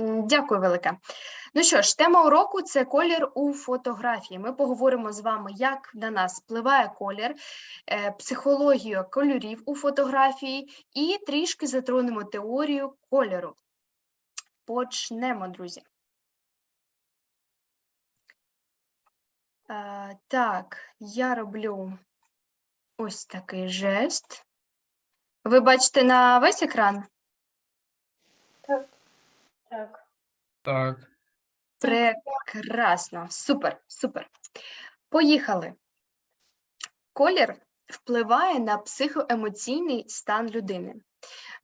Дякую велике. Ну що ж, тема уроку це колір у фотографії. Ми поговоримо з вами, як на нас впливає колір, е, психологію кольорів у фотографії і трішки затронемо теорію кольору. Почнемо, друзі. Так, я роблю ось такий жест. Ви бачите на весь екран? Так. Так. Прекрасно, супер, супер. Поїхали. Колір впливає на психоемоційний стан людини.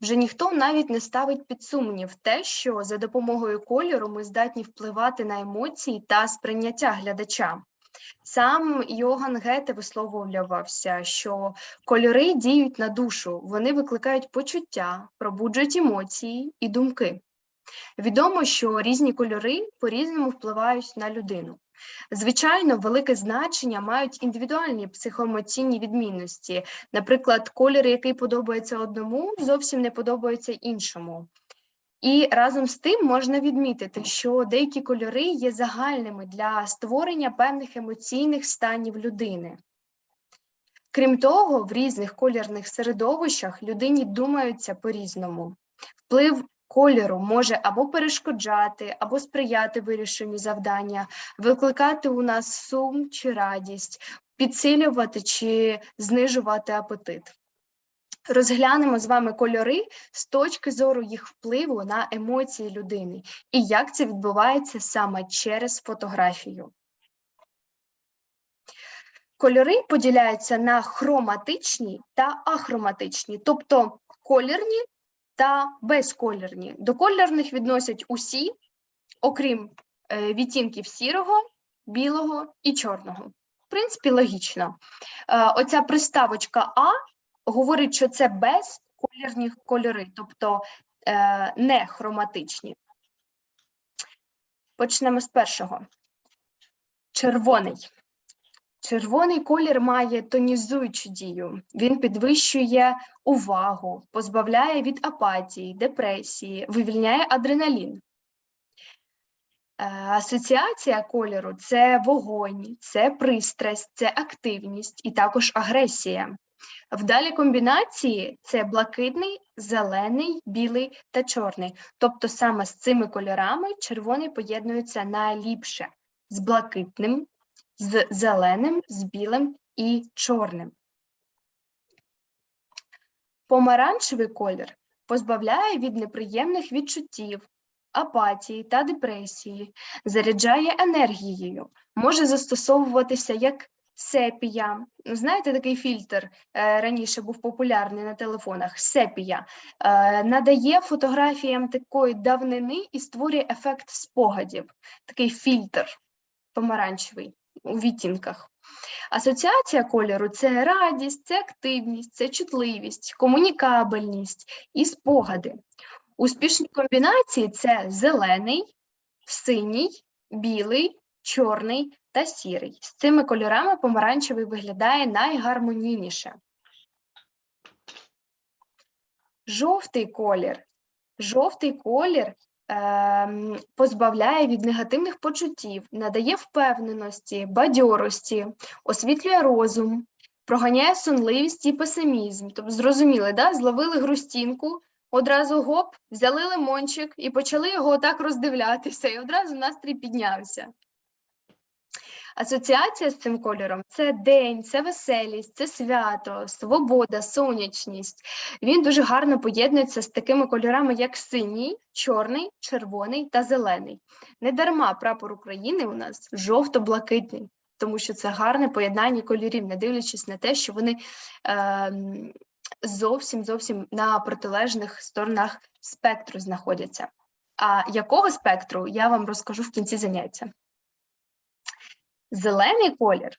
Вже ніхто навіть не ставить під сумнів те, що за допомогою кольору ми здатні впливати на емоції та сприйняття глядача. Сам Йоган Гете висловлювався, що кольори діють на душу, вони викликають почуття, пробуджують емоції і думки. Відомо, що різні кольори по-різному впливають на людину. Звичайно, велике значення мають індивідуальні психоемоційні відмінності. Наприклад, колір, який подобається одному, зовсім не подобається іншому. І разом з тим можна відмітити, що деякі кольори є загальними для створення певних емоційних станів людини. Крім того, в різних колірних середовищах людині думаються по-різному. Вплив кольору може або перешкоджати, або сприяти вирішенню завдання, викликати у нас сум чи радість, підсилювати чи знижувати апетит. Розглянемо з вами кольори з точки зору їх впливу на емоції людини і як це відбувається саме через фотографію. Кольори поділяються на хроматичні та ахроматичні, тобто колірні та безколірні. До кольорних відносять усі, окрім е, відтінків сірого, білого і чорного. В принципі, логічно. Е, оця приставочка А говорить, що це безколірні кольори, тобто е, не хроматичні. Почнемо з першого. Червоний. Червоний колір має тонізуючу дію. Він підвищує увагу, позбавляє від апатії, депресії, вивільняє адреналін. Е, Асоціація кольору це вогонь, це пристрасть, це активність і також агресія. Вдалі комбінації це блакитний, зелений, білий та чорний. Тобто саме з цими кольорами червоний поєднується найліпше з блакитним, з зеленим, з білим і чорним. Помаранчевий колір позбавляє від неприємних відчуттів, апатії та депресії, заряджає енергією, може застосовуватися як сепія. Ну, Знаєте, такий фільтр е, раніше був популярний на телефонах. Сепія е, надає фотографіям такої давнини і створює ефект спогадів, такий фільтр помаранчевий відтінках. Асоціація кольору це радість, це активність, це чутливість, комунікабельність і спогади. Успішні комбінації це зелений, синій, білий, чорний та сірий. З цими кольорами помаранчевий виглядає найгармонійніше. Жовтий колір. Жовтий колір позбавляє від негативних почуттів, надає впевненості, бадьорості, освітлює розум, проганяє сонливість і песимізм. Тобто, зрозуміли, да? зловили грустінку, одразу гоп, взяли лимончик і почали його отак роздивлятися, і одразу настрій піднявся. Асоціація з цим кольором це день, це веселість, це свято, свобода, сонячність. Він дуже гарно поєднується з такими кольорами, як синій, чорний, червоний та зелений. Недарма прапор України у нас жовто-блакитний, тому що це гарне поєднання кольорів, не дивлячись на те, що вони е, зовсім зовсім на протилежних сторонах спектру знаходяться. А якого спектру я вам розкажу в кінці заняття. Зелений колір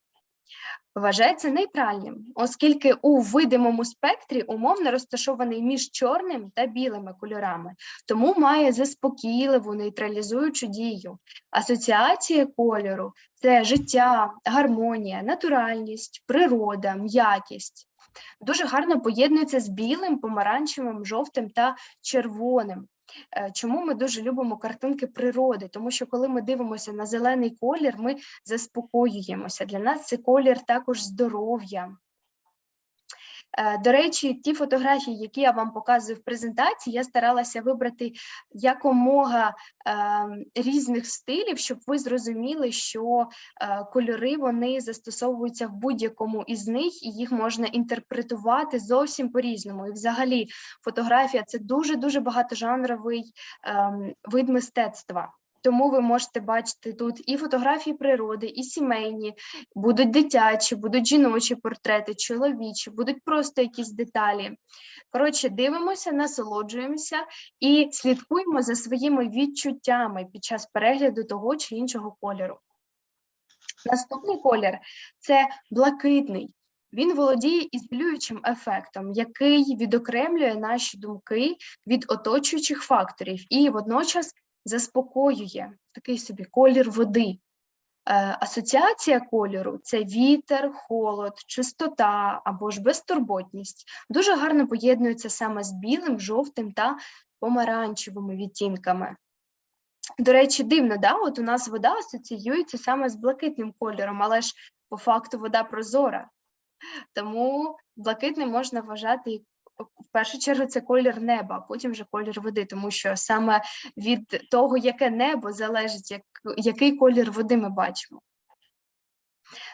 вважається нейтральним, оскільки у видимому спектрі умовно розташований між чорним та білими кольорами, тому має заспокійливу нейтралізуючу дію. Асоціація кольору це життя, гармонія, натуральність, природа, м'якість. Дуже гарно поєднується з білим, помаранчевим, жовтим та червоним. Е, Чому ми дуже любимо картинки природи? Тому що коли ми дивимося на зелений колір, ми заспокоюємося. Для нас це колір також здоров'я. Е, До речі, ті фотографії, які я вам показую в презентації, я старалася вибрати якомога е, різних стилів, щоб ви зрозуміли, що е, кольори вони застосовуються в будь-якому із них, і їх можна інтерпретувати зовсім по-різному. І взагалі фотографія це дуже дуже багатожанровий ем, вид мистецтва. Тому ви можете бачити тут і фотографії природи, і сімейні, будуть дитячі, будуть жіночі портрети, чоловічі, будуть просто якісь деталі. Коротше, дивимося, насолоджуємося і слідкуємо за своїми відчуттями під час перегляду того чи іншого кольору. Наступний колір це блакитний. Він володіє ізолюючим ефектом, який відокремлює наші думки від оточуючих факторів і водночас заспокоює такий собі колір води. Е, Асоціація кольору це вітер, холод, чистота або ж безтурботність. Дуже гарно поєднується саме з білим, жовтим та помаранчевими відтінками. До речі, дивно, да? От у нас вода асоціюється саме з блакитним кольором, але ж по факту вода прозора. Тому блакитним можна вважати в першу чергу це колір неба, а потім вже колір води, тому що саме від того, яке небо залежить, як, який колір води ми бачимо.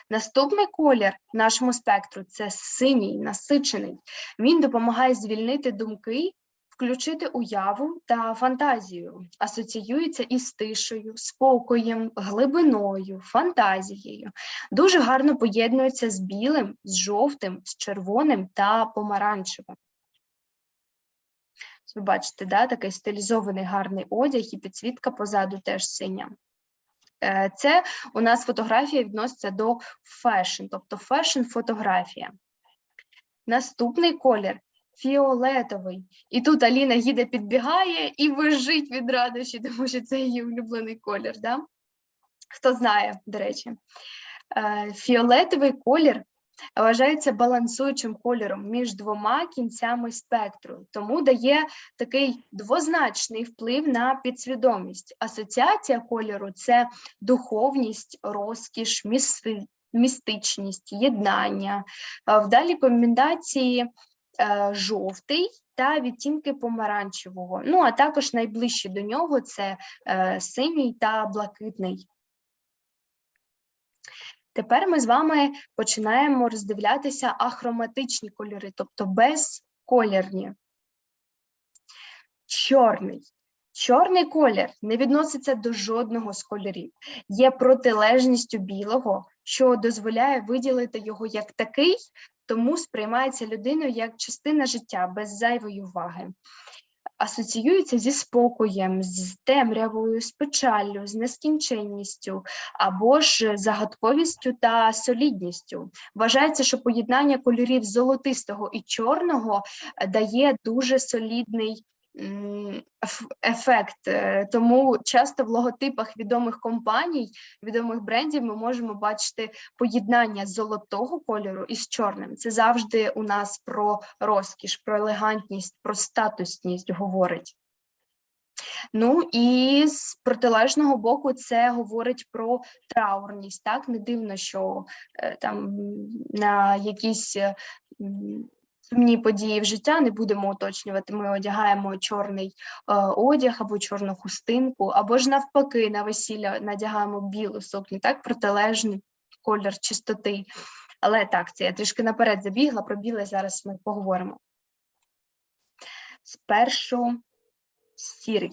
Наступний колір нашому спектру це синій, насичений. Він допомагає звільнити думки, включити уяву та фантазію, асоціюється із тишею, спокоєм, глибиною, фантазією. Дуже гарно поєднується з білим, з жовтим, з червоним та помаранчевим. Ви бачите, да, такий стилізований гарний одяг і підсвітка позаду теж синя. Е, Це у нас фотографія відноситься до фешн, тобто фешн-фотографія. Наступний колір фіолетовий. І тут Аліна їде, підбігає і вижить від радощі, тому що це її улюблений колір. Да? Хто знає, до речі. Е, Фіолетовий колір вважається балансуючим кольором між двома кінцями спектру, тому дає такий двозначний вплив на підсвідомість. Асоціація кольору це духовність, розкіш, містичність, єднання. Е, В далі комбінації е, жовтий та відтінки помаранчевого. Ну а також найближчі до нього це е, синій та блакитний. Тепер ми з вами починаємо роздивлятися ахроматичні кольори, тобто безколірні. Чорний. Чорний колір не відноситься до жодного з кольорів, є протилежністю білого, що дозволяє виділити його як такий, тому сприймається людиною як частина життя без зайвої уваги. Асоціюється зі спокоєм, з темрявою, з печаллю, з нескінченністю або ж загадковістю та солідністю. Вважається, що поєднання кольорів золотистого і чорного е, дає дуже солідний ефект. Е, Тому часто в логотипах відомих компаній, відомих брендів ми можемо бачити поєднання золотого кольору із чорним. Це завжди у нас про розкіш, про елегантність, про статусність говорить. Ну і з протилежного боку це говорить про траурність. Так не дивно, що е, там на якісь сумні події в життя не будемо уточнювати. Ми одягаємо чорний е, одяг або чорну хустинку, або ж навпаки, на весілля надягаємо білу сукню, так протилежний колір чистоти. Але так, це я трішки наперед забігла, про біле зараз ми поговоримо. Спершу сірий.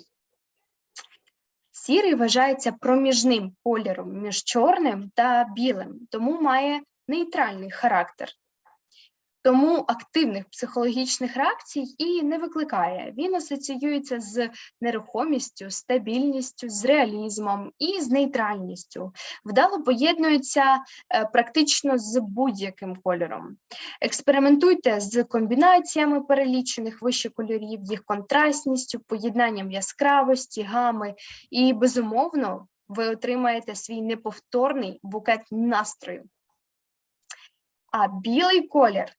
Сірий вважається проміжним кольором між чорним та білим, тому має нейтральний характер. Тому активних психологічних реакцій і не викликає. Він асоціюється з нерухомістю, стабільністю, з реалізмом і з нейтральністю. Вдало поєднується е, практично з будь-яким кольором. Експериментуйте з комбінаціями перелічених вище кольорів, їх контрастністю, поєднанням яскравості, гами, і безумовно ви отримаєте свій неповторний букет настрою. А білий колір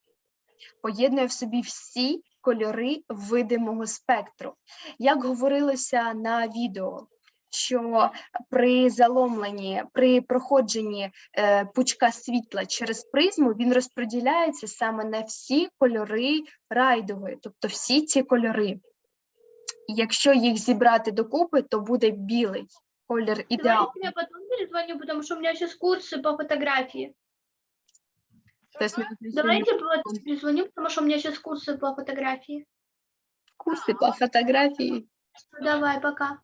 поєднує в собі всі кольори видимого спектру. Як говорилося на відео, що при заломленні, при проходженні е, пучка світла через призму він розподіляється саме на всі кольори райдуги, тобто всі ці кольори. Якщо їх зібрати докупи, то буде білий колір ідеал. Давайте я потом перезвоню, потому что у меня сейчас курсы по фотографии. Тобто ми Давайте перезвоню, потому что у меня сейчас курсы по фотографии. курси по фотографії. Ну, Давай, пока.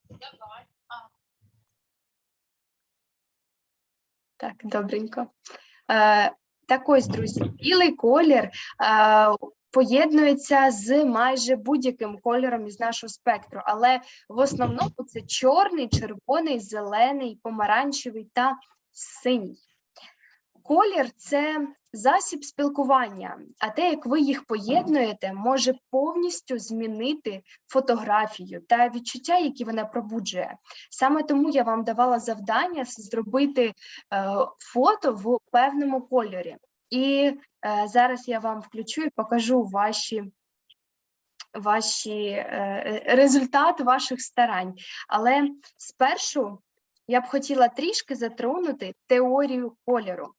Так, добренько. Е, так ось, друзі, білий колір е, поєднується з майже будь-яким кольором із нашого спектру, але в основному це чорний, червоний, зелений, помаранчевий та синій. Колір це засіб спілкування, а те, як ви їх поєднуєте, може повністю змінити фотографію та відчуття, які вона пробуджує. Саме тому я вам давала завдання зробити е, фото в певному кольорі. І е, зараз я вам включу і покажу ваші, ваші е, результат ваших старань. Але спершу я б хотіла трішки затронути теорію кольору.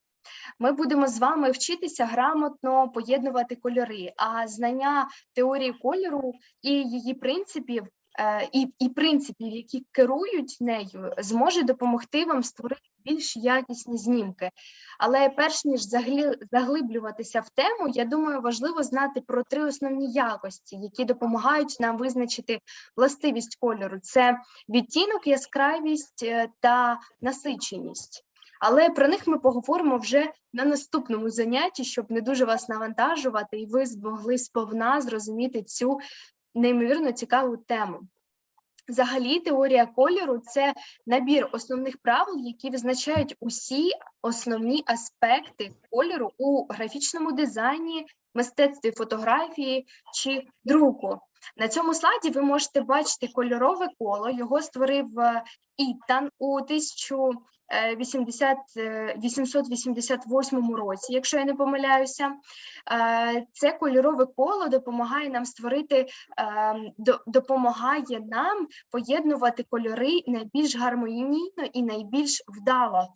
Ми будемо з вами вчитися грамотно поєднувати кольори, а знання теорії кольору і її принципів, е, і, і принципів, які керують нею, зможе допомогти вам створити більш якісні знімки. Але перш ніж заглиблюватися в тему, я думаю, важливо знати про три основні якості, які допомагають нам визначити властивість кольору: це відтінок, яскравість е, та насиченість. Але про них ми поговоримо вже на наступному занятті, щоб не дуже вас навантажувати, і ви змогли сповна зрозуміти цю неймовірно цікаву тему. Взагалі, теорія кольору це набір основних правил, які визначають усі основні аспекти кольору у графічному дизайні, мистецтві фотографії чи друку. На цьому слайді ви можете бачити кольорове коло. Його створив е, Іттан у 1000 Е, 80, 888 е, році, якщо я не помиляюся, е, це кольорове коло допомагає нам створити, допомагає нам поєднувати кольори найбільш гармонійно і найбільш вдало.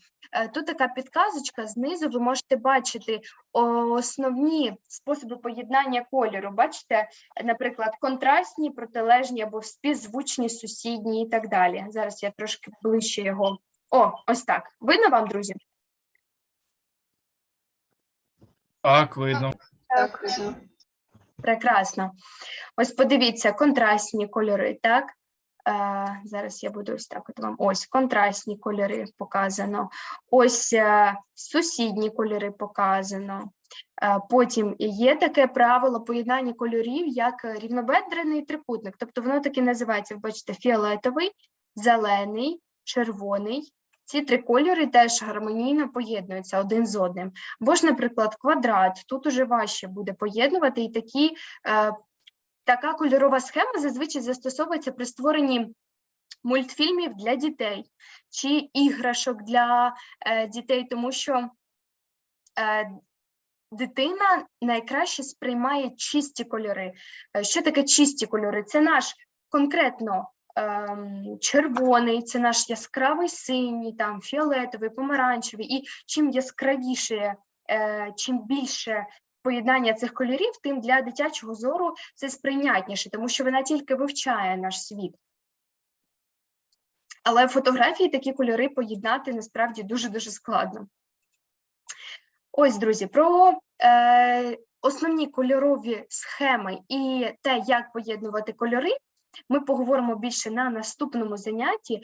Тут така підказочка знизу. Ви можете бачити основні способи поєднання кольору. Бачите, наприклад, контрастні, протилежні або співзвучні, сусідні і так далі. Зараз я трошки ближче його. О, ось так. Видно вам, друзі? Так, видно. Так, видно. Прекрасно. Ось подивіться, контрастні кольори, так? Е, зараз я буду ось так от вам. Ось контрастні кольори показано. Ось е, сусідні кольори показано. Е, потім є таке правило поєднання кольорів, як рівнобедрений трикутник. Тобто воно таки називається, ви бачите, фіолетовий, зелений, червоний. Ці три кольори теж гармонійно поєднуються один з одним. Або ж, наприклад, квадрат. Тут уже важче буде поєднувати і такі, е, така кольорова схема зазвичай застосовується при створенні мультфільмів для дітей чи іграшок для е, дітей, тому що е, дитина найкраще сприймає чисті кольори. Е, Що таке чисті кольори? Це наш конкретно червоний, це наш яскравий синій, там фіолетовий, помаранчевий. І чим яскравіше, е, чим більше поєднання цих кольорів, тим для дитячого зору це сприйнятніше, тому що вона тільки вивчає наш світ. Але в фотографії такі кольори поєднати насправді дуже-дуже складно. Ось, друзі, про е, основні кольорові схеми і те, як поєднувати кольори, ми поговоримо більше на наступному занятті.